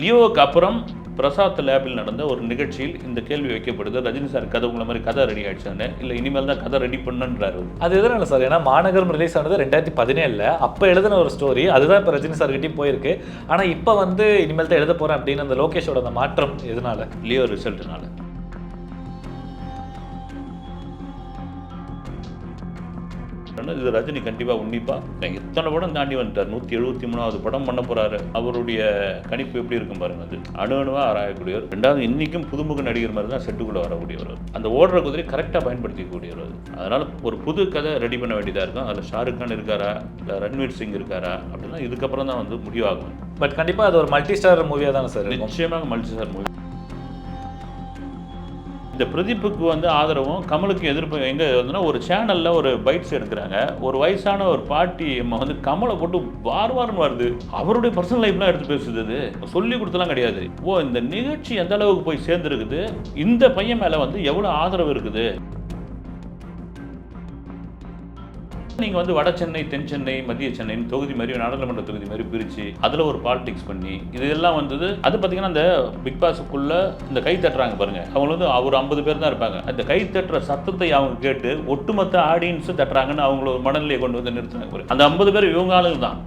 லியோவுக்கு அப்புறம் பிரசாத் லேபில் நடந்த ஒரு நிகழ்ச்சியில் இந்த கேள்வி வைக்கப்படுது. ரஜினி சார் கதை உங்களை மாதிரி கதை ரெடி ஆயிடுச்சானே இல்லை இனிமேல் தான் கதை ரெடி பண்ணுன்றாரு அது எதனால சார்? ஏன்னா மாநகரம் ரிலீஸ் ஆனது ரெண்டாயிரத்தி பதினேழில். அப்போ எழுதின ஒரு ஸ்டோரி அதுதான் இப்போ ரஜினி சார் கிட்டயும் போயிருக்கு. ஆனால் இப்போ வந்து இனிமேல் தான் எழுத போகிறேன் அப்படின்னு அந்த லோகேஷோட அந்த மாற்றம் எதனால? லியோ ரிசல்ட்னால இது ரஜினி கண்டிப்பாக உன்னிப்பாக எத்தனை படம் தாண்டி வந்துட்டார்? நூற்றி எழுபத்தி மூணாவது படம் பண்ண போறாரு. அவருடைய கணிப்பு எப்படி இருக்கும் பாருங்க அது. அணு அணுவாக ஆராயக்கூடியவர். ரெண்டாவது இன்னைக்கும் புதுமுக நடிகர் மாதிரி தான் செட்டுக்குள்ளே வரக்கூடியவர் அந்த ஓடுற குதிரை கரெக்டாக பயன்படுத்திக்கூடியவர் அதனால ஒரு புது கதை ரெடி பண்ண வேண்டியதாக இருக்கும். அதில் ஷாருக் கான் இருக்காரா? இல்லை ரன்வீர் சிங் இருக்காரா? அப்படின்னா இதுக்கப்புறம் தான் வந்து முடிவாகும். பட் கண்டிப்பாக அது ஒரு மல்டி ஸ்டார் மூவியாக தானே சார் நிச்சயமாக மல்டி ஸ்டார் மூவி இந்த பிரதீப்புக்கு வந்து ஆதரவும் கமலுக்கு எதிர்ப்பு எங்கே வந்துன்னா ஒரு சேனலில் ஒரு பைட்ஸ் எடுக்கிறாங்க. ஒரு வயசான ஒரு பாட்டி அம்மா வந்து கமலை போட்டு வார் வாரம் வருது. அவருடைய பர்சனல் லைஃப்லாம் எடுத்து பேசுது சொல்லி கொடுத்தலாம் கிடையாது. ஓ இந்த நிகழ்ச்சி எந்த அளவுக்கு போய் சேர்ந்துருக்குது? இந்த பையன் மேலே வந்து எவ்வளோ ஆதரவு இருக்குது? நீங்கள் வந்து வட சென்னை தென் சென்னை மத்திய சென்னை தொகுதி மாதிரி நாடாளுமன்ற தொகுதி மாதிரி பிரித்து அதில் ஒரு பாலிடிக்ஸ் பண்ணி இதெல்லாம் வந்தது அது பார்த்தீங்கன்னா அந்த பிக் பாஸுக்குள்ள இந்த கை தட்டுறாங்க பாருங்க. அவங்க வந்து ஒரு ஐம்பது பேர் தான் இருப்பாங்க. அந்த கை தட்டுற சத்தத்தை அவங்க கேட்டு ஒட்டுமொத்த ஆடியன்ஸு தட்டுறாங்கன்னு அவங்கள ஒரு மனநிலையை கொண்டு வந்து நிறுத்துறாங்க அந்த ஐம்பது பேர் இவங்க ஆளுங்க தான்.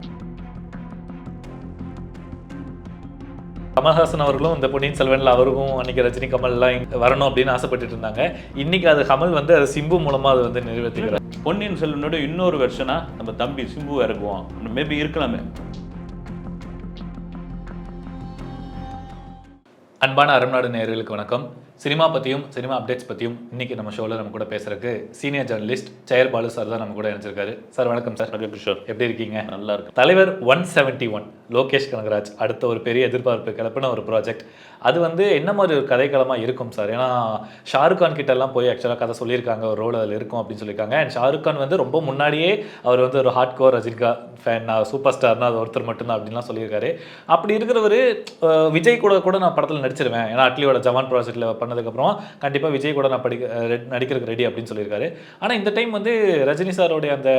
கமல்ஹாசன் அவர்களும் இந்த பொன்னியின் செல்வன்ல அவருக்கும் அன்னைக்கு ரஜினி கமல்லாம் வரணும் அப்படின்னு ஆசைப்பட்டுட்டு இருந்தாங்க. இன்னைக்கு அது கமல் வந்து அது சிம்பு மூலமா அது வந்து நிறைவேற்றிக்கிறார். பொன்னியின் செல்வனோட இன்னொரு வெர்ஷனாக நம்ம தம்பி சிம்பு இறக்குவோம் மேபி இருக்கலாமே. அன்பான அரண்நாடு நேயர்களுக்கு வணக்கம். சினிமா பற்றியும் சினிமா அப்டேட்ஸ் பற்றியும் இன்னைக்கு நம்ம ஷோவில் நம்ம கூட பேசுறதுக்கு senior journalist Jeyar Balu sir தான் நம்ம கூட இணைச்சிருக்காரு சார் வணக்கம் சார் கிஷோர். எப்படி இருக்கீங்க? நல்லா இருக்கு தலைவர் one seventy one Lokesh Kanagaraj அடுத்த ஒரு பெரிய எதிர்பார்ப்பு கிளப்பின ஒரு ப்ராஜெக்ட் அது வந்து என்ன மாதிரி ஒரு கதைக்களமாக இருக்கும் சார்? ஏன்னா ஷாருக் கான் கிட்டலாம் போய் ஆக்சுவலாக கதை சொல்லியிருக்காங்க ஒரு ரோல் அதில் இருக்கும் அப்படின்னு சொல்லியிருக்காங்க. அண்ட் ஷாருக் கான் வந்து ரொம்ப முன்னாடியே அவர் வந்து ஒரு ஹார்ட் கோர் ரஜினிகா ஃபேன் நான் சூப்பர் ஸ்டார்னா அது ஒருத்தர் மட்டும்தான் அப்படின்லாம் சொல்லியிருக்காரு. அப்படி இருக்கிறவர் விஜய் கூட கூட நான் படத்தில் நடிச்சிருவேன். ஏன்னா அட்லியோட ஜவான் ப்ராஜெக்ட்டில் பண்ணதுக்கப்புறம் கண்டிப்பாக விஜய் கூட நான் படிக்க நடிக்கிறதுக்கு ரெடி அப்படின்னு சொல்லியிருக்காரு. ஆனால் இந்த டைம் வந்து ரஜினி சாரோடைய அந்த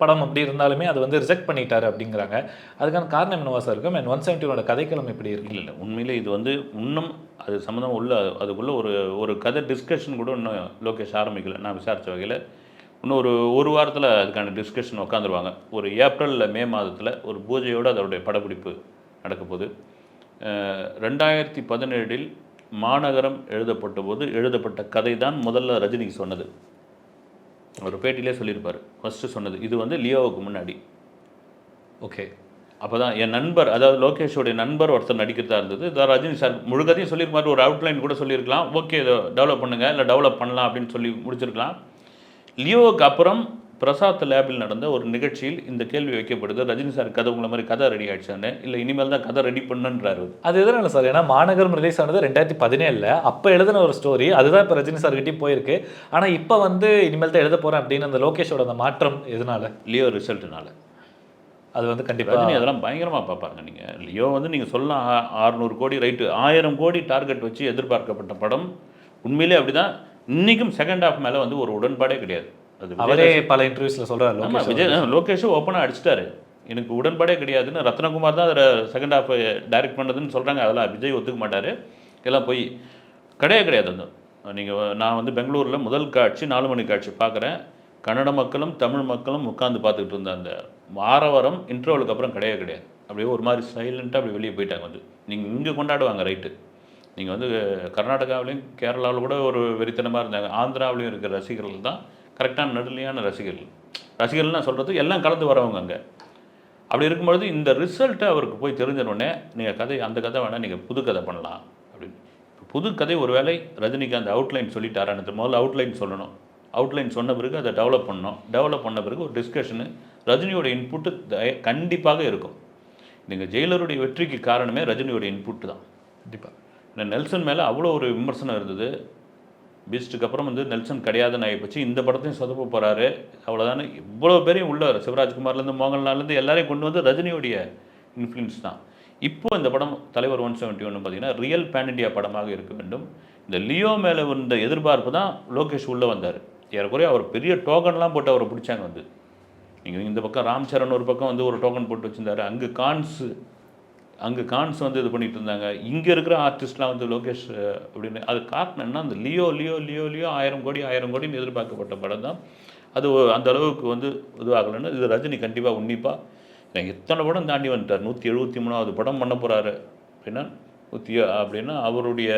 படம் அப்படி இருந்தாலுமே அது வந்து ரிஜெக்ட் பண்ணிட்டாரு அப்படிங்கிறாங்க. அதுக்கான காரணம் என்னவா சார் இருக்கும்? அண்ட் ஒன் செவன்ட்டியோட கதைக்களம் எப்படி இருக்கு? இல்லை இல்லை. உண்மையிலே இது வந்து இன்னும் அது சம்மந்தம் உள்ள அதுக்குள்ளே ஒரு ஒரு கதை டிஸ்கஷன் கூட இன்னும் லோகேஷ் ஆரம்பிக்கல. நான் விசாரித்த வகையில் இன்னும் ஒரு ஒரு வாரத்தில் அதுக்கான டிஸ்கஷன் உட்காந்துருவாங்க ஒரு ஏப்ரலில் மே மாதத்தில் ஒரு பூஜையோடு அதோடைய படப்பிடிப்பு நடக்க போகுது. ரெண்டாயிரத்தி பதினேழில் மாநகரம் எழுதப்பட்ட போது எழுதப்பட்ட கதை தான் முதல்ல ரஜினிக்கு சொன்னது. ஒரு பேட்டியிலே சொல்லியிருப்பார். ஃபஸ்ட்டு சொன்னது இது வந்து லியோவுக்கு முன்னாடி. ஓகே அப்போ தான் என் நண்பர் அதாவது லோகேஷோடைய நண்பர் ஒருத்தர் நடிக்கிறதா இருந்தது. இதை ரஜினி சார் முழுக்கதையும் சொல்லியிருப்பாரு. ஒரு அவுட்லைன் கூட சொல்லியிருக்கலாம். ஓகே இதை டெவலப் பண்ணுங்கள் இல்லை டெவலப் பண்ணலாம் அப்படின்னு சொல்லி முடிச்சிருக்கலாம். லியோவுக்கு அப்புறம் பிரசாத் லேபில் நடந்த ஒரு நிகழ்ச்சியில் இந்த கேள்வி வைக்கப்படுது. ரஜினி சார் கதை உங்களை மாதிரி கதை ரெடி ஆயிடுச்சானே இல்லை இனிமேல் தான் கதை ரெடி பண்ணுன்றாரு அது எதனால சார். ஏன்னா மாநகரம் ரிலீஸ் ஆனது ரெண்டாயிரத்தி பதினேழில். அப்போ எழுதின ஒரு ஸ்டோரி அதுதான் இப்போ ரஜினி சார் கிட்டயும் போயிருக்கு. ஆனால் இப்போ வந்து இனிமேல் தான் எழுத போகிறேன் அப்படின்னு அந்த லோகேஷோட அந்த மாற்றம் எதனால? லியோ ரிசல்ட்னால. அது வந்து கண்டிப்பாக ரஜினி அதெல்லாம் பயங்கரமாக பார்ப்பாங்க நீங்கள் லியோ வந்து நீங்கள் சொல்லலாம் ஆ- 600 கோடி ரைட்டு ஆயிரம் கோடி டார்கெட் வச்சு எதிர்பார்க்கப்பட்ட படம். உண்மையிலே அப்படிதான். இன்னைக்கும் செகண்ட் ஹாஃப் மேலே வந்து ஒரு உடன்பாடே கிடையாது. அது அவரே பல இன்டர்வியூஸில் சொல்கிறார் விஜய் லோகேஷும் ஓப்பனாக அடிச்சிட்டாரு. எனக்கு உடன்பாடே கிடையாதுன்னு ரத்னகுமார் தான் அதில் செகண்ட் ஹாஃப் டைரக்ட் பண்ணதுன்னு சொல்கிறாங்க அதெல்லாம் விஜய் ஒத்துக்க மாட்டார். எல்லாம் போய் கிடையாது கிடையாது அந்த நீங்கள் நான் வந்து பெங்களூரில் முதல் காட்சி நாலு மணி காட்சி பார்க்குறேன். கன்னட மக்களும் தமிழ் மக்களும் உட்காந்து பார்த்துக்கிட்டு இருந்த அந்த ஆரவாரம் இன்டர்வலுக்கு அப்புறம் கிடையவே கிடையாது. அப்படியே ஒரு மாதிரி சைலண்ட்டாக அப்படி வெளியே போயிட்டாங்க வந்து. நீங்கள் இங்கே கொண்டாடுவாங்க ரைட்டு நீங்கள் வந்து கர்நாடகாவிலையும் கேரளாவில் கூட ஒரு வெறித்தனமாக இருந்தாங்க. ஆந்திராவிலையும் இருக்கிற ரசிகர்கள் தான் கரெக்டான நடுநிலையான ரசிகர்கள். ரசிகர்கள்னா சொல்கிறது எல்லாம் கலந்து வரவங்க அங்கே. அப்படி இருக்கும்பொழுது இந்த ரிசல்ட்டை அவருக்கு போய் தெரிஞ்ச உடனே நீங்கள் கதை அந்த கதை வேணால் நீங்கள் புது கதை பண்ணலாம். அப்படின்னு. இப்போ புது கதை ஒருவேளை ரஜினிகாந்த் அவுட்லைன் சொல்லிட்டாரான்னு முதல்ல அவுட்லைன் சொல்லணும். அவுட்லைன் சொன்ன பிறகு அதை டெவலப் பண்ணணும். டெவலப் பண்ண பிறகு ஒரு டிஸ்கஷனு ரஜினியோட இன்புட்டு கண்டிப்பாக இருக்கும். நீங்கள் ஜெயிலருடைய வெற்றிக்கு காரணமே ரஜினியோட இன்புட்டு தான். கண்டிப்பாக நெல்சன் மேலே அவ்வளோ ஒரு விமர்சனம் இருந்தது. பீஸ்ட்டுக்கு அப்புறம் வந்து நெல்சன் கிடையாதுன்னு ஆகிப்போச்சு. இந்த படத்தையும் சொதப்ப போகிறாரு அவ்வளோதானே இவ்வளோ பேரையும் உள்ள சிவராஜ்குமார்லேருந்து மோகன்லால்லேருந்து எல்லாரையும் கொண்டு வந்து ரஜினியோடைய இன்ஃப்ளூயன்ஸ் தான். இப்போது இந்த படம் தலைவர் ஒன் செவன்ட்டி ஒன்று பார்த்தீங்கன்னா ரியல் பேன் இண்டியா படமாக இருக்க வேண்டும். இந்த லியோ மேலே வந்த எதிர்பார்ப்பு தான் லோகேஷ் உள்ளே வந்தார். ஏறக்குறைய அவர் பெரிய டோக்கன்லாம் போட்டு அவரை பிடிச்சாங்க வந்து. நீங்கள் இந்த பக்கம் ராம் சரண் ஒரு பக்கம் வந்து ஒரு டோக்கன் போட்டு வச்சுருந்தாரு. அங்கே கான்ஸு அங்கே கான்ஸ் வந்து இது பண்ணிகிட்டு இருந்தாங்க. இங்கே இருக்கிற ஆர்டிஸ்ட்லாம் வந்து லோகேஷ் அப்படின்னு. அது காரணம் என்ன அந்த லியோ லியோ லியோ லியோ ஆயிரம் கோடி ஆயிரம் கோடின்னு எதிர்பார்க்கப்பட்ட படம் தான். அது அந்த அளவுக்கு வந்து இதுவாகலைன்னு இது ரஜினி கண்டிப்பாக உன்னிப்பாக எத்தனை படம் தாண்டி வந்துட்டார்? நூற்றி எழுபத்தி மூணாவது படம் பண்ண போகிறாரு அப்படின்னா நூற்றி அப்படின்னா அவருடைய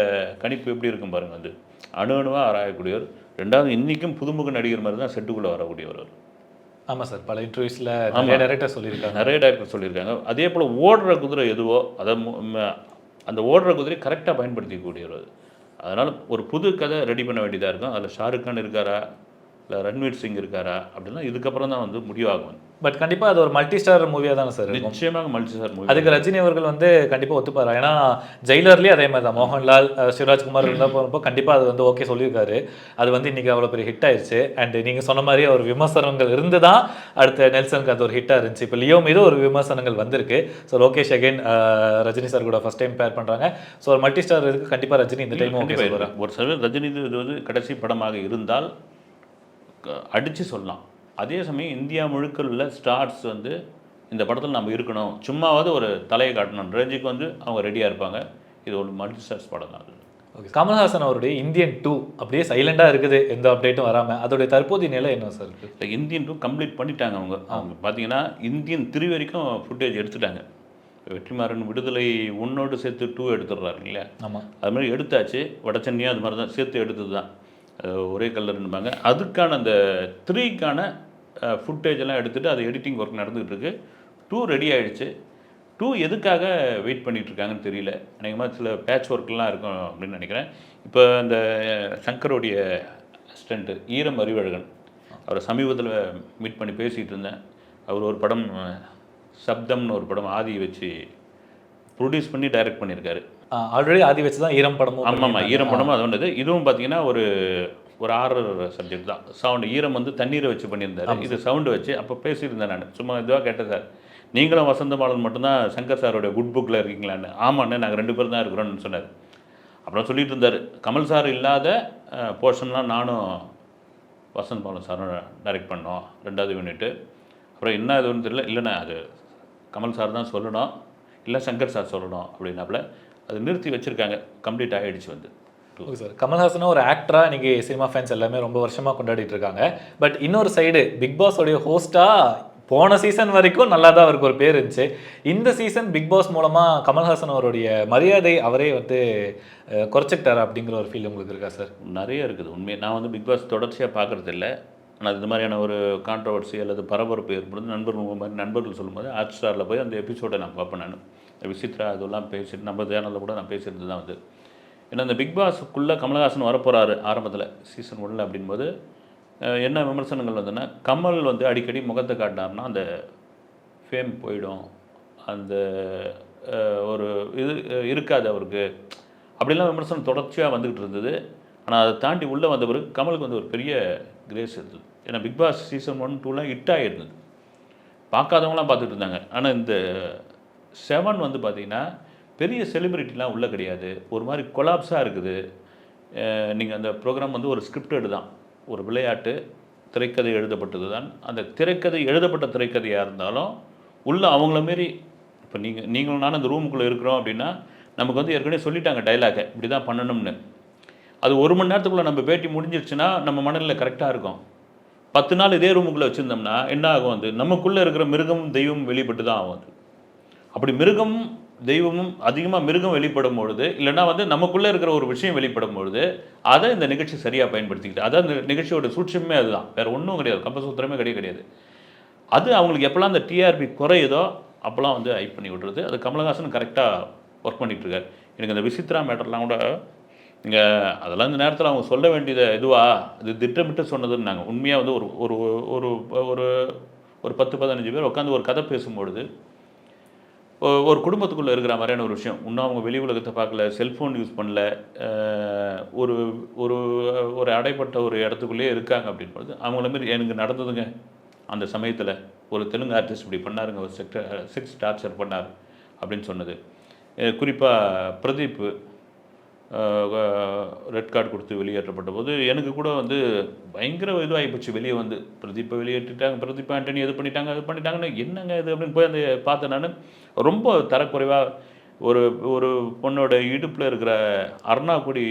கணிப்பு எப்படி இருக்கும் பாருங்கள் அது. அணு அணுவாக ஆராயக்கூடியவர். ரெண்டாவது இன்றைக்கும் புதுமுக நடிகர் மாதிரி தான் செட்டுக்குள்ளே வரக்கூடியவர் அவர். ஆமாம் சார் பல இன்டர்வியூஸில் நிறைய டேரக்டர் சொல்லியிருக்காங்க. நிறைய டேரக்டர் சொல்லியிருக்காங்க. அதே போல் ஓடுற குதிரை எதுவோ அதை அந்த ஓடுற குதிரையை கரெக்டாக பயன்படுத்திக்கூடியவர் அது. அதனால் ஒரு புது கதை ரெடி பண்ண வேண்டியதாக இருக்கும். அதில் ஷாருக் கான் இருக்காரா? இல்லை ரன்வீர் சிங் இருக்காரா? அப்படின்னா இதுக்கப்புறம் தான் வந்து முடிவாகும். பட் கண்டிப்பாக அது ஒரு மல்டி ஸ்டார் மூவியாக தானே சார் நிச்சயமாக மல்டி சார் மூவி அதுக்கு ரஜினி அவர்கள் வந்து கண்டிப்பாக ஒத்துப்பாரு? ஏன்னா ஜெயிலர்லேயே அதே மாதிரி தான். மோகன்லால் சிவராஜ்குமார் இருந்தால் போகிறப்போ கண்டிப்பாக அது வந்து ஓகே சொல்லியிருக்காரு. அது வந்து இன்னைக்கு அவ்வளோ பெரிய ஹிட் ஆயிருச்சு. அண்ட் நீங்கள் சொன்ன மாதிரி ஒரு விமர்சனங்கள் இருந்து தான் அடுத்த நெல்சனுக்கு அது ஒரு ஹிட்டாக இருந்துச்சு. இப்போ லியோ மீது ஒரு விமர்சனங்கள் வந்திருக்கு. So Lokesh again Rajini sir கூட ஃபர்ஸ்ட் டைம் பேர் பண்ணுறாங்க ஸோ ஒரு மல்டி ஸ்டார் இருக்கு கண்டிப்பாக ரஜினி இந்த டைம் ஓகே. ஒரு சமயம் ரஜினி இது வந்து கடைசி படமாக இருந்தால் அடித்து சொல்லலாம். அதே சமயம் இந்தியா முழுக்க உள்ள ஸ்டார்ஸ் வந்து இந்த படத்தில் நம்ம இருக்கணும். சும்மாவது ஒரு தலையை காட்டணும். ரேஞ்சுக்கு வந்து அவங்க ரெடியாக இருப்பாங்க. இது ஒரு மல்டி ஸ்டார்ஸ் படம் தான் ஓகே. கமல்ஹாசன் அவருடைய இந்தியன் டூ அப்படியே சைலண்டாக இருக்குது எந்த அப்டேட்டும் வராமல் அதோடைய தற்போதைய நிலை என்ன சார் இருக்குது இல்லை இந்தியன் டூ கம்ப்ளீட் பண்ணிட்டாங்க அவங்க. அவங்க பார்த்தீங்கன்னா இந்தியன் த்ரீ வரைக்கும் ஃபுட்டேஜ் எடுத்துட்டாங்க. வெற்றிமாறன் விடுதலை ஒன்னோடு சேர்த்து டூ எடுத்துடுறாரு இல்லையா? ஆமாம் அது மாதிரி எடுத்தாச்சு. வட சென்னையும் அது மாதிரி தான் சேர்த்து எடுத்தது தான் ஒரே கலர்னுபாங்க அதுக்கான அந்த த்ரீக்கான ஃபுட்டேஜ் எல்லாம் எடுத்துகிட்டு அது எடிட்டிங் ஒர்க் நடந்துகிட்டு இருக்கு. டூ ரெடி ஆகிடுச்சு டூ எதுக்காக வெயிட் பண்ணிகிட்ருக்காங்கன்னு தெரியல. அநேகமாக சில பேட்ச் ஒர்க்லாம் இருக்கும் அப்படின்னு நினைக்கிறேன். இப்போ அந்த சங்கருடைய அசிஸ்டண்ட்டு ஈரம் அறிவழகன் அவரை சமீபத்தில் மீட் பண்ணி பேசிகிட்டு இருந்தேன். அவர் ஒரு படம் சப்தம்னு ஒரு படம் ஆதி வச்சு ப்ரொடியூஸ் பண்ணி டைரக்ட் பண்ணியிருக்காரு. ஆல்ரெடி ஆதி வச்சு தான் ஈரம் படமும் ஆமாம் ஆமாம். ஈரம் படமும் அது ஒன்றது இதுவும் பார்த்தீங்கன்னா ஒரு ஒரு ஆறர் சப்ஜெக்ட் தான். சவுண்டு ஈரம் வந்து தண்ணீரை வச்சு பண்ணியிருந்தாரு. இது சவுண்டு வச்சு அப்போ பேசியிருந்தேன் நான். சும்மா இதுவாக கேட்டேன் சார் நீங்களும் வசந்த பாலன் மட்டும்தான் சங்கர் சாரோட குட் புக்கில் இருக்கீங்களான்னு. ஆமாண்ணே நாங்கள் ரெண்டு பேரும் தான் இருக்கிறோம்னு சொன்னார். அப்புறம் சொல்லிட்டு இருந்தார் கமல் சார் இல்லாத போர்ஷன்லாம் நானும் வசந்த் பாலன் சாரும் டைரக்ட் பண்ணோம் ரெண்டாவது யூனிட்டு அப்புறம் என்ன இதுன்னு தெரியல. இல்லைண்ணே அது கமல் சார் தான் சொல்லணும். இல்லை சங்கர் சார் சொல்லணும் அப்படின்னாப்புல. அது நிறுத்தி வச்சுருக்காங்க. கம்ப்ளீட் ஆகிடுச்சு வந்து. ஓகே சார் கமல்ஹாசனும் ஒரு ஆக்டரா இன்னைக்கு சினிமா ஃபேன்ஸ் எல்லாமே ரொம்ப வருஷமா கொண்டாடிட்டு இருக்காங்க. பட் இன்னொரு சைடு பிக் பாஸோடைய ஹோஸ்டா போன சீசன் வரைக்கும் நல்லா தான் அவருக்கு ஒரு பேர் இருந்துச்சு. இந்த சீசன் பிக் பாஸ் மூலமா கமல்ஹாசன் அவருடைய மரியாதை அவரே வந்து குறைச்சிக்கிட்டாரு அப்படிங்கிற ஒரு ஃபீல் உங்களுக்கு இருக்கா சார் நிறைய இருக்குது. உண்மையை நான் வந்து பிக் பாஸ் தொடர்ச்சியாக பார்க்குறது இல்லை ஆனால் இது மாதிரியான ஒரு கான்ட்ரவர்சி அல்லது பரபரப்பு ஏற்படுது. நண்பர்கள் மாதிரி நண்பர்கள் சொல்லும்போது ஹாட் ஸ்டாரில் போய் அந்த எபிசோடை நான் பார்ப்பேன் நான். விசித்ரா அதெல்லாம் பேசிட்டு நம்ம சேனலில் கூட நான் பேசியிருந்தது தான் வந்து ஏன்னா இந்த பிக் பாஸுக்குள்ளே கமலஹாசன் வரப்போகிறாரு ஆரம்பத்தில் சீசன் ஒன்றில் அப்படின்போது என்ன விமர்சனங்கள் வந்ததுன்னா கமல் வந்து அடிக்கடி முகத்தை காட்டினார்னா அந்த ஃபேம் போயிடும். அந்த ஒரு இது இருக்காது அவருக்கு. அப்படிலாம் விமர்சனம் தொடர்ச்சியாக வந்துக்கிட்டு இருந்தது. ஆனால் அதை தாண்டி உள்ளே வந்த பிறகு கமலுக்கு வந்து ஒரு பெரிய கிரேஸ் இருந்தது. ஏன்னா பிக் பாஸ் சீசன் ஒன் டூலாம் ஹிட் ஆகிருந்தது பார்க்காதவங்களாம் பார்த்துட்டு இருந்தாங்க. ஆனால் இந்த செவன் வந்து பார்த்திங்கன்னா பெரிய செலிபிரிட்டிலாம் உள்ளே கிடையாது. ஒரு மாதிரி கொலாப்ஸாக இருக்குது. நீங்கள் அந்த ப்ரோக்ராம் வந்து ஒரு ஸ்கிரிப்டடு தான் ஒரு விளையாட்டு திரைக்கதை எழுதப்பட்டது தான். அந்த திரைக்கதை எழுதப்பட்ட திரைக்கதையாக இருந்தாலும் உள்ளே அவங்கள மாரி இப்போ நீங்கள் நீங்களும் நானும் அந்த ரூமுக்குள்ளே இருக்கிறோம் அப்படின்னா நமக்கு வந்து ஏற்கனவே சொல்லிட்டாங்க டைலாகை இப்படி தான் பண்ணணும்னு. அது ஒரு மணி நேரத்துக்குள்ளே நம்ம பேட்டி முடிஞ்சிருச்சுன்னா நம்ம மனநிலை கரெக்டாக இருக்கும். பத்து நாள் இதே ரூமுக்குள்ளே வச்சுருந்தோம்னா என்ன ஆகும் வந்து நமக்குள்ளே இருக்கிற மிருகம் தெய்வம் வெளிப்பட்டு தான் ஆகும் அது. அப்படி மிருகம் தெய்வமும் அதிகமாக மிருகம் வெளிப்படும் பொழுது இல்லைன்னா வந்து நமக்குள்ளே இருக்கிற ஒரு விஷயம் வெளிப்படும் பொழுது அதை இந்த நிகழ்ச்சி சரியாக பயன்படுத்திக்கிட்டு அதான் இந்த நிகழ்ச்சியோட சூட்சமே அதுதான். வேறு ஒன்றும் கிடையாது. கம்பசூத்திரமே கிடையாது கிடையாது. அது அவங்களுக்கு எப்போல்லாம் அந்த டிஆர்பி குறையுதோ அப்போல்லாம் வந்து ஹைப் பண்ணி விடுறது அது கமலஹாசன் கரெக்டாக ஒர்க் பண்ணிகிட்டு இருக்கார் எனக்கு அந்த விசித்ரா மேட்டர்லாம் கூட இங்கே அதெல்லாம் இந்த நேரத்தில் அவங்க சொல்ல வேண்டியது இதுவா? இது திட்டமிட்டு சொன்னதுன்னு நாங்கள் உண்மையாக வந்து ஒரு ஒரு ஒரு ஒரு ஒரு பத்து பதினஞ்சு பேர் உட்காந்து ஒரு கதை பேசும்பொழுது ஒரு குடும்பத்துக்குள்ளே இருக்கிற மாதிரியான ஒரு விஷயம். இன்னும் அவங்க வெளி உலகத்தை பார்க்கல செல்ஃபோன் யூஸ் பண்ணல ஒரு ஒரு ஒரு அடைப்பட்ட ஒரு இடத்துக்குள்ளேயே இருக்காங்க அப்படின்பொழுது அவங்கள மாரி எனக்கு நடந்ததுங்க? அந்த சமயத்தில் ஒரு தெலுங்கு ஆர்டிஸ்ட் இப்படி பண்ணாருங்க ஒரு செக்ட செக்ஸ் டார்ச்சர் பண்ணார் அப்படின்னு சொன்னது. குறிப்பாக பிரதீப் ரெட் கார்டு கொடுத்து வெளியேற்றப்பட்ட போது எனக்கு கூட வந்து பயங்கர இதுவாகி போச்சு. வெளியே வந்து பிரதீப்பை வெளியேற்றிட்டாங்க. பிரதீப் ஆண்டனி இது பண்ணிட்டாங்க அது பண்ணிட்டாங்கன்னு என்னங்க இது? அப்படின்னு போய் அந்த பார்த்தேன் நான். ரொம்ப தரக்குறைவாக ஒரு ஒரு பொண்ணோட இடுப்பில் இருக்கிற அருணாக்குடி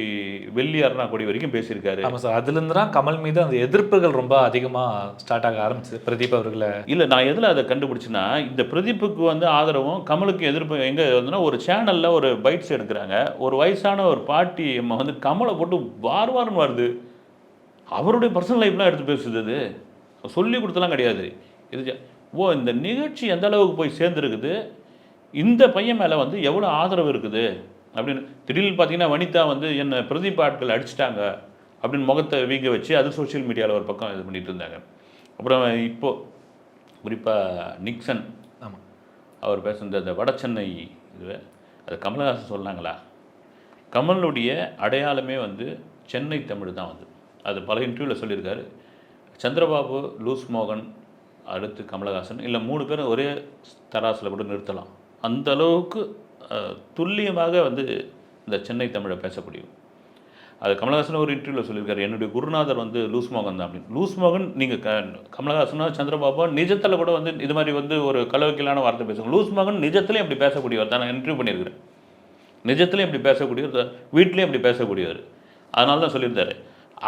வெள்ளி அருணாக்குடி வரைக்கும் பேசியிருக்காரு. ஆமாம் சார். அதுலேருந்து தான் கமல் மீது அந்த எதிர்ப்புகள் ரொம்ப அதிகமாக ஸ்டார்ட் ஆக ஆரம்பிச்சு பிரதீப் அவர்களை. இல்லை நான் எதில் அதை கண்டுபிடிச்சேன்னா இந்த பிரதீப்புக்கு வந்து ஆதரவும் கமலுக்கு எதிர்ப்பு எங்கே வந்துன்னா ஒரு சேனலில் ஒரு பைட்ஸ் எடுக்கிறாங்க. ஒரு வயசான ஒரு பாட்டி அம்மா வந்து கமலை போட்டு வார் வார்னு வருது. அவருடைய பர்சனல் லைஃப்லாம் எடுத்து பேசுது அது. சொல்லி கொடுத்தலாம் கிடையாது. இது ஓ இந்த நிகழ்ச்சி எந்த அளவுக்கு போய் சேர்ந்துருக்குது? இந்த பையன் மேலே வந்து எவ்வளோ ஆதரவு இருக்குது? அப்படின்னு திடீர்னு பார்த்தீங்கன்னா வனிதா வந்து என்னை பிரதீப் ஆட்கள் அடிச்சிட்டாங்க அப்படின்னு முகத்தை வீங்க வச்சு அது சோஷியல் மீடியாவில் ஒரு பக்கம் இது பண்ணிட்டு இருந்தாங்க. அப்புறம் இப்போ குறிப்பாக நிக்சன் ஆமாம் அவர் பேசுனது அந்த வட சென்னை இது அது கமலஹாசன் சொன்னாங்களா? கமலுடைய அடையாளமே வந்து சென்னை தமிழ் தான் வந்து அது பல இன்டர்வியூவில் சொல்லியிருக்காரு. சந்திரபாபு லூஸ் மோகன் அடுத்து கமலஹாசன் இல்லை மூணு பேரும் ஒரே தராசில் கூட நிறுத்தலாம். அந்த அளவுக்கு துல்லியமாக வந்து இந்த சென்னை தமிழை பேச அது கமலஹாசன் ஒரு இன்டர்வியூவில் சொல்லியிருக்காரு என்னுடைய குருநாதர் வந்து லூஸ் மோகன் தான் அப்படின்னு. லூஸ் மோகன் நீங்கள் க கமலஹாசனா சந்திரபாபா நிஜத்தில் கூட வந்து இது மாதிரி வந்து ஒரு கலவைக்கலான வார்த்தை பேசுவாங்க. லூஸ் மோகன் நிஜத்துலேயும் அப்படி பேசக்கூடியவர் தான். நான் இன்டர்வியூ பண்ணியிருக்கிறேன். நிஜத்துலேயும் இப்படி பேசக்கூடியவர் வீட்லேயும் இப்படி பேசக்கூடியவர். அதனால தான் சொல்லியிருந்தாரு.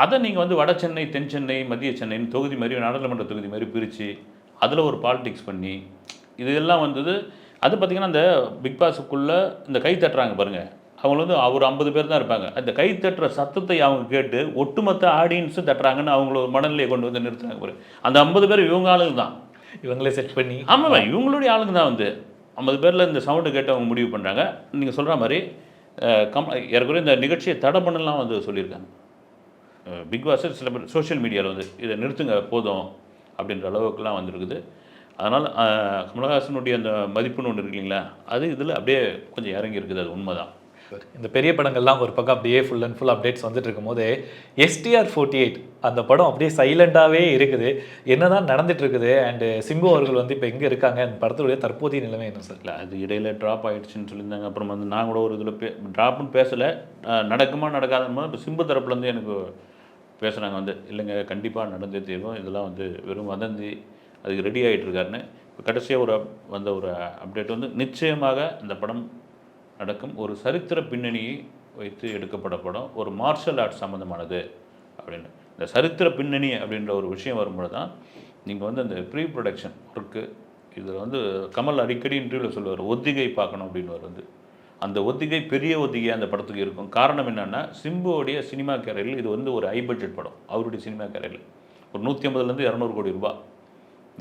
அதை நீங்கள் வந்து வட சென்னை தென் சென்னை மத்திய சென்னைன்னு தொகுதி மாதிரி நாடாளுமன்ற தொகுதி மாதிரி பிரித்து அதில் ஒரு பாலிடிக்ஸ் பண்ணி இதெல்லாம் வந்தது அது பார்த்திங்கன்னா அந்த பிக் பாஸுக்குள்ளே இந்த கை தட்டுறாங்க பாருங்கள் அவங்க வந்து ஒரு ஐம்பது பேர் தான் இருப்பாங்க. அந்த கை தட்டுற சத்தத்தை அவங்க கேட்டு ஒட்டுமொத்த ஆடியன்ஸும் தட்டுறாங்கன்னு அவங்கள ஒரு மனநிலையை கொண்டு வந்து நிறுத்துறாங்க பாரு அந்த ஐம்பது பேர் இவங்க ஆளுங்க தான். இவங்களே செட் பண்ணி ஆமாம் இவங்களுடைய ஆளுங்க தான் வந்து. ஐம்பது பேரில் இந்த சவுண்டு கேட்டு அவங்க முடிவு பண்ணுறாங்க நீங்கள் சொல்கிற மாதிரி கம் ஏறக்குறைய இந்த நிகழ்ச்சியை தடை பண்ணலாம் வந்து சொல்லியிருக்காங்க. பிக் பாஸ் சில பேர் சோஷியல் மீடியாவில் வந்து இதை நிறுத்துங்க போதும் அப்படின்ற அளவுக்குலாம் வந்திருக்குது. அதனால் கமலஹாசனுடைய அந்த மதிப்புன்னு ஒன்று இருக்கு இல்லைங்களா? அது இதில் அப்படியே கொஞ்சம் இறங்கி இருக்குது அது உண்மைதான். இந்த பெரிய படங்கள்லாம் ஒரு பக்கம் அப்படியே ஃபுல் அண்ட் ஃபுல் அப்டேட்ஸ் வந்துட்டு இருக்கும்போது எஸ்டிஆர் ஃபோர்ட்டி எயிட் அந்த படம் அப்படியே சைலண்டாகவே இருக்குது. என்னதான் நடந்துட்டு இருக்குது அண்டு சிம்பு அவர்கள் வந்து இப்போ எங்கே இருக்காங்க அந்த படத்துடைய தற்போதைய நிலைமை என்ன சார் இல்லை அது இடையில ட்ராப் ஆயிடுச்சுன்னு சொல்லியிருந்தாங்க. அப்புறம் வந்து நான் கூட ஒரு இதில் பே ட்ராப்னு பேசலை. நடக்குமா நடக்காதுன்னு இப்போ சிம்பு தரப்புலேருந்து எனக்கு பேசுகிறாங்க வந்து இல்லைங்க கண்டிப்பாக நடந்தே தீரும். இதெல்லாம் வந்து வெறும் வதந்தி. அதுக்கு ரெடி ஆகிட்டு இருக்காருன்னு இப்போ கடைசியாக ஒரு வந்த ஒரு அப்டேட் வந்து நிச்சயமாக இந்த படம் நடக்கும். ஒரு சரித்திர பின்னணியை வைத்து எடுக்கப்பட படம் ஒரு மார்ஷல் ஆர்ட்ஸ் சம்மந்தமானது அப்படின்னு. இந்த சரித்திர பின்னணி அப்படின்ற ஒரு விஷயம் வரும்போது தான் நீங்கள் வந்து அந்த ப்ரீ ப்ரொடக்ஷன் ஒர்க்கு இதில் வந்து கமல் அடிக்கடி இன்டர்வியூவில் சொல்லுவார் ஒத்திகை பார்க்கணும் அப்படின்னு வந்து. அந்த ஒத்திகை பெரிய ஒத்திகை அந்த படத்துக்கு இருக்கும். காரணம் என்னென்னா சிம்புவோடைய சினிமா கேரியரில் இது வந்து ஒரு ஹை பட்ஜெட் படம். அவருடைய சினிமா கேரியரில் ஒரு நூற்றி ஐம்பதுலேருந்து இரநூறு கோடி ரூபாய்.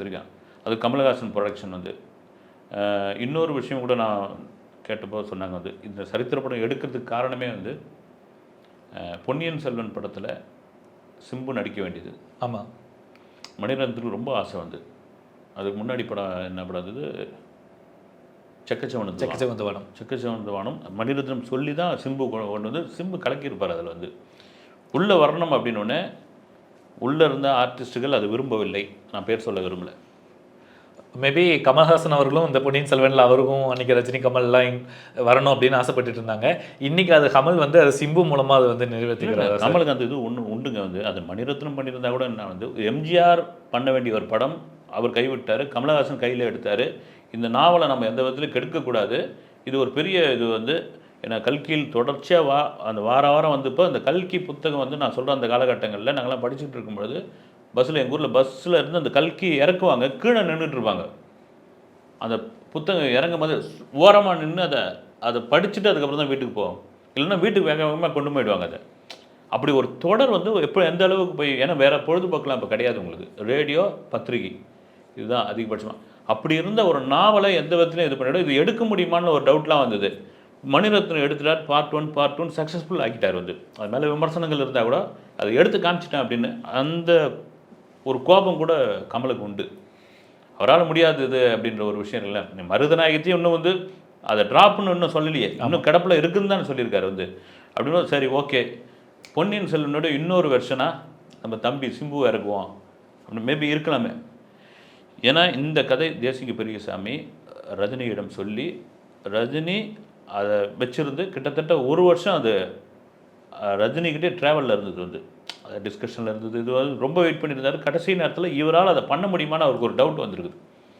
இருக்கான் அது கமலஹாசன் ப்ரொடக்ஷன் வந்து. இன்னொரு விஷயம் கூட நான் கேட்டப்போ சொன்னாங்க வந்து இந்த சரித்திர படம் எடுக்கிறதுக்கு காரணமே வந்து பொன்னியின் செல்வன் படத்தில் சிம்பு நடிக்க வேண்டியது. ஆமாம் மணிரத்னத்துக்கு ரொம்ப ஆசை வந்து. அதுக்கு முன்னாடி படம் என்ன படம் இருந்தது? செக்கச்சவனத்து செக்கச்சவந்த படம் செக்கச்சவனத்து வானம். மணிரத்னம் சொல்லி தான் சிம்பு கொண்டு வந்து சிம்பு கலக்கியிருப்பார் அதில் வந்து. உள்ளே வரணும் அப்படின்னோடனே உள்ளே இருந்த ஆர்டிஸ்ட்டுகள் அது விரும்பவில்லை. நான் பேர் சொல்ல விரும்பல. மேபி கமல்ஹாசன் அவர்களும் இந்த பொன்னியின் செல்வனில் அவருக்கும் அன்னைக்கு ரஜினி கமல்லாம் வரணும் அப்படின்னு ஆசைப்பட்டுட்டு இருந்தாங்க. இன்னைக்கு அது கமல் வந்து அது சிம்பு மூலமாக அது வந்து நிறைவேற்றிக்கிறாரு நம்மளுக்கு அந்த இது ஒன்று உண்டுங்க வந்து. அது மணிரத்னம் பண்ணியிருந்தா கூட என்ன வந்து எம்ஜிஆர் பண்ண வேண்டிய ஒரு படம் அவர் கைவிட்டார் கமலஹாசன் கையில் எடுத்தார். இந்த நாவலை நம்ம எந்த விதத்துலையும் கெடுக்கக்கூடாது. இது ஒரு பெரிய இது வந்து ஏன்னா கல்கியில் தொடர்ச்சியாக வா அந்த வார வாரம் வந்தப்போ அந்த கல்கி புத்தகம் வந்து நான் சொல்கிற அந்த காலகட்டங்களில் நாங்கள்லாம் படிச்சுட்டு இருக்கும்பொழுது பஸ்ஸில் எங்கள் ஊரில் பஸ்ஸில் இருந்து அந்த கல்கி இறக்குவாங்க கீழே நின்றுட்டுருப்பாங்க அந்த புத்தகம் இறங்கும் போது ஓரமாக நின்று அதை அதை படிச்சுட்டு அதுக்கப்புறம் தான் வீட்டுக்கு போவோம். இல்லைன்னா வீட்டுக்கு வேக வேகமாக கொண்டு போயிடுவாங்க அதை. அப்படி ஒரு தொடர் வந்து எப்போ எந்த அளவுக்கு போய் ஏன்னா வேறு பொழுதுபோக்கெலாம் இப்போ கிடையாது உங்களுக்கு. ரேடியோ பத்திரிகை. இதுதான் அதிகபட்சமாக அப்படி இருந்த ஒரு நாவலை எந்த விதத்துலையும் இது பண்ணிடும். இது எடுக்க முடியுமான்னு ஒரு டவுட்லாம் வந்தது. மணிரத்னம் எடுத்துட்டார் part one part one successful ஆக்கிட்டார் வந்து. அது மேலே விமர்சனங்கள் இருந்தால் கூட அதை எடுத்து காமிச்சிட்டேன் அப்படின்னு அந்த ஒரு கோபம் கூட கமலுக்கு உண்டு. அவரால் முடியாது இது அப்படின்ற ஒரு விஷயம் இல்லை. மருதநாயகத்தையும் இன்னும் வந்து அதை ட்ராப்னு இன்னும் சொல்லலையே. இன்னும் கிடப்பில் இருக்குன்னு தான் சொல்லியிருக்காரு வந்து. அப்படின்னு சரி ஓகே பொன்னியின் செல்வனோட இன்னொரு வெர்ஷனாக நம்ம தம்பி சிம்பு இறக்குவோம் அப்படின்னு மேபி இருக்கலாமே. ஏன்னா இந்த கதை தேசிக பெரியசாமி ரஜினியிடம் சொல்லி ரஜினி அதை வச்சிருந்து கிட்டத்தட்ட ஒரு வருஷம் அது அஹ், ரஜினிகிட்டே ட்ராவலில் இருந்தது வந்து. அது டிஸ்கஷனில் இருந்தது இது வந்து ரொம்ப வெயிட் பண்ணியிருந்தாரு. கடைசி நேரத்தில் இவரால் அதை பண்ண முடியுமான்னு அவருக்கு ஒரு டவுட் வந்திருக்குது.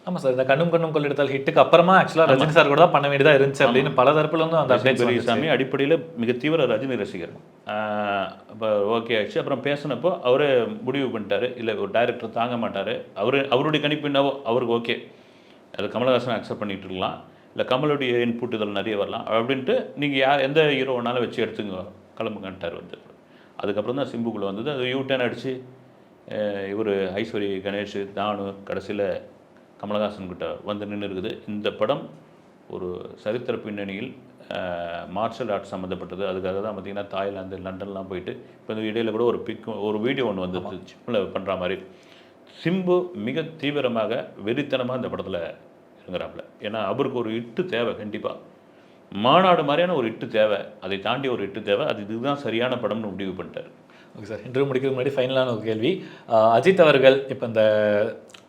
ஆமா சார் இந்த கண்ணும் கண்ணும் கொள்ளிடத்தால் ஹிட்டுக்கு அப்புறமா ஆக்சுவலாக ரஜினி சார் கூட தான் பண்ண வேண்டியதா இருந்துச்சு அப்படின்னு பல தரப்புல இருந்து அந்த பெரியசாமி அடிப்படையில் மிக தீவிர ரஜினி ரசிகர். இப்போ ஓகே ஆயிடுச்சு. அப்புறம் பேசினப்போ அவரே முடிவு பண்ணிட்டாரு. இல்லை ஒரு டைரக்டர் தாங்க மாட்டார். அவர் அவருடைய கணிப்பு என்னவோ அவருக்கு ஓகே அது கமலஹாசன் அக்செப்ட் பண்ணிட்டு இருக்கலாம். இல்லை கமலுடைய இன்புட் இதில் நிறைய வரலாம். அப்படின்ட்டு நீங்கள் யார் எந்த ஹீரோ வேணாலும் வச்சு எடுத்துங்க கிளம்புங்கன்ட்டார் வந்து. அதுக்கப்புறம் தான் சிம்புக்குள்ளே வந்தது. அது யூ டேன் அடித்து இவர் ஐஸ்வரி கணேஷ் தானு கடைசியில் கமலஹாசன் கிட்ட வந்து நின்று இருக்குது. இந்த படம் ஒரு சரித்திர பின்னணியில் மார்ஷல் ஆர்ட்ஸ் சம்மந்தப்பட்டது அதுக்காக தான் பார்த்தீங்கன்னா தாய்லாந்து லண்டன்லாம் போயிட்டு இப்போ இந்த இடையில கூட ஒரு பிக் ஒரு வீடியோ ஒன்று வந்து சிம்பில் பண்ணுற மாதிரி. சிம்பு மிக தீவிரமாக வெறித்தனமாக இந்த படத்தில் இறங்குறாப்புல ஏன்னா அவருக்கு ஒரு இட்டு தேவை கண்டிப்பாக மாநாடு மாதிரியான ஒரு இட்டு தேவை. அதை தாண்டி ஒரு இட்டு தேவை. அது இதுதான் சரியான படம்னு முடிவு பண்ணிட்டார். Okay sir. இன்டர்வியூ முடிக்கிறதுக்கு முன்னாடி ஃபைனலான ஒரு கேள்வி. அஜித் அவர்கள் இப்போ இந்த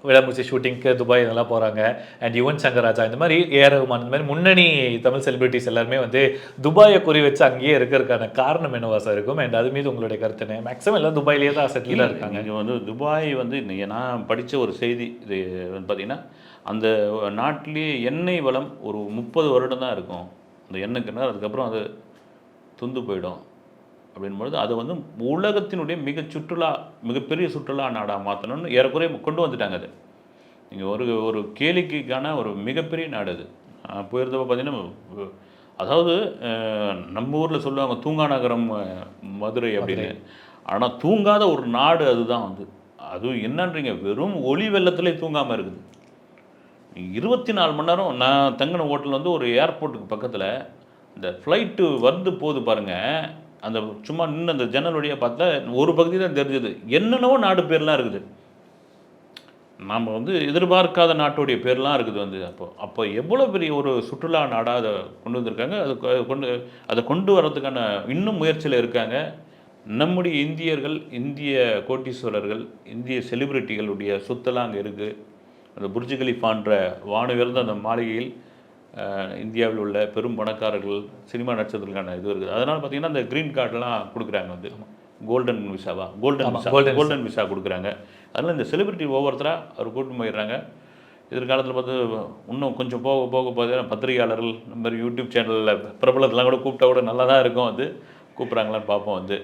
விடாமுச்சி ஷூட்டிங்க்கு துபாய் இதெல்லாம் போகிறாங்க அண்ட் யுவன் சங்கர் ராஜா இந்த மாதிரி ஏஆர் ரஹ்மான் இந்த மாதிரி முன்னணி தமிழ் செலிபிரிட்டிஸ் எல்லாருமே வந்து துபாயை குறி வச்சு அங்கேயே இருக்கிறதுக்கான காரணம் என்னவா சார் இருக்கும்? அண்ட் அது மீது உங்களுடைய கருத்து என்ன? மேக்ஸிமம் எல்லாம் துபாயிலேயே தான் செட்டிலாக இருக்காங்க. இங்கே வந்து துபாய் வந்து நான் படித்த ஒரு செய்தி இது வந்து பார்த்தீங்கன்னா அந்த நாட்டிலேயே எண்ணெய் வளம் ஒரு முப்பது வருடம் தான் இருக்கும். அந்த எண்ணெய் கிணறு அதுக்கப்புறம் அது துந்து போயிடும். அப்படின்பொழுது அது வந்து உலகத்தினுடைய மிக சுற்றுலா மிகப்பெரிய சுற்றுலா நாடாக மாற்றணும்னு ஏறக்குறைய கொண்டு வந்துட்டாங்க அது. நீங்கள் ஒரு ஒரு கேளிக்கைக்கான ஒரு மிகப்பெரிய நாடு அது. போயிருந்தப்போ பார்த்தீங்கன்னா அதாவது நம்ம ஊரில் சொல்லுவாங்க தூங்கா நகரம் மதுரை அப்படின்னு. ஆனால் தூங்காத ஒரு நாடு அதுதான் வந்து. அதுவும் என்னன்றீங்க வெறும் ஒளி வெள்ளத்திலே தூங்காமல் இருக்குது. இருபத்தி நாலு மணி நேரம் நான் தங்கின ஹோட்டல் வந்து ஒரு ஏர்போர்ட்டுக்கு பக்கத்தில் இந்த ஃப்ளைட்டு வந்து போகுது பாருங்கள் அந்த சும்மா நின்று அந்த ஜன்னல் வழியாக பார்த்தா ஒரு பகுதி தான் தெரிஞ்சது. என்னென்னவோ நாடு பேர்லாம் இருக்குது. நாம் வந்து எதிர்பார்க்காத நாட்டுடைய பேர்லாம் இருக்குது வந்து அப்போ. அப்போ எவ்வளோ பெரிய ஒரு சுற்றுலா நாடாக அதை கொண்டு வந்திருக்காங்க. அது கொண்டு அதை கொண்டு வர்றதுக்கான இன்னும் முயற்சியில் இருக்காங்க. நம்முடைய இந்தியர்கள் இந்திய கோட்டீஸ்வரர்கள் இந்திய செலிபிரிட்டிகளுடைய சொத்தெல்லாம் அங்கே இருக்குது அந்த புர்ஜ் கலிஃபான்ற வானுயர்ந்த அந்த மாளிகையில். இந்தியாவில் உள்ள பெரும் பணக்காரர்கள் சினிமா நட்சத்திரங்களுக்கான இது இருக்குது. அதனால் பார்த்தீங்கன்னா அந்த க்ரீன் கார்டெலாம் கொடுக்குறாங்க வந்து. கோல்டன் விசாவா கோல்டன் விசா கோல்டன் விசா கொடுக்குறாங்க. அதனால் இந்த செலிபிரிட்டி ஒவ்வொருத்தராக அவர் கூட்டிட்டு போயிடுறாங்க. எதிர்காலத்தில் பார்த்து இன்னும் கொஞ்சம் போக போக போக பத்திரிகையாளர்கள் இந்த மாதிரி யூடியூப் சேனலில் பிரபலத்தெல்லாம் கூட கூப்பிட்டா கூட நல்லா தான் இருக்கும் வந்து. கூப்பிட்றாங்களான்னு பார்ப்போம் வந்து.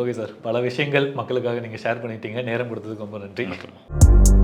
Okay sir. பல விஷயங்கள் மக்களுக்காக நீங்கள் ஷேர் பண்ணிட்டீங்க. நேரம் கொடுத்ததுக்கு ரொம்ப நன்றி.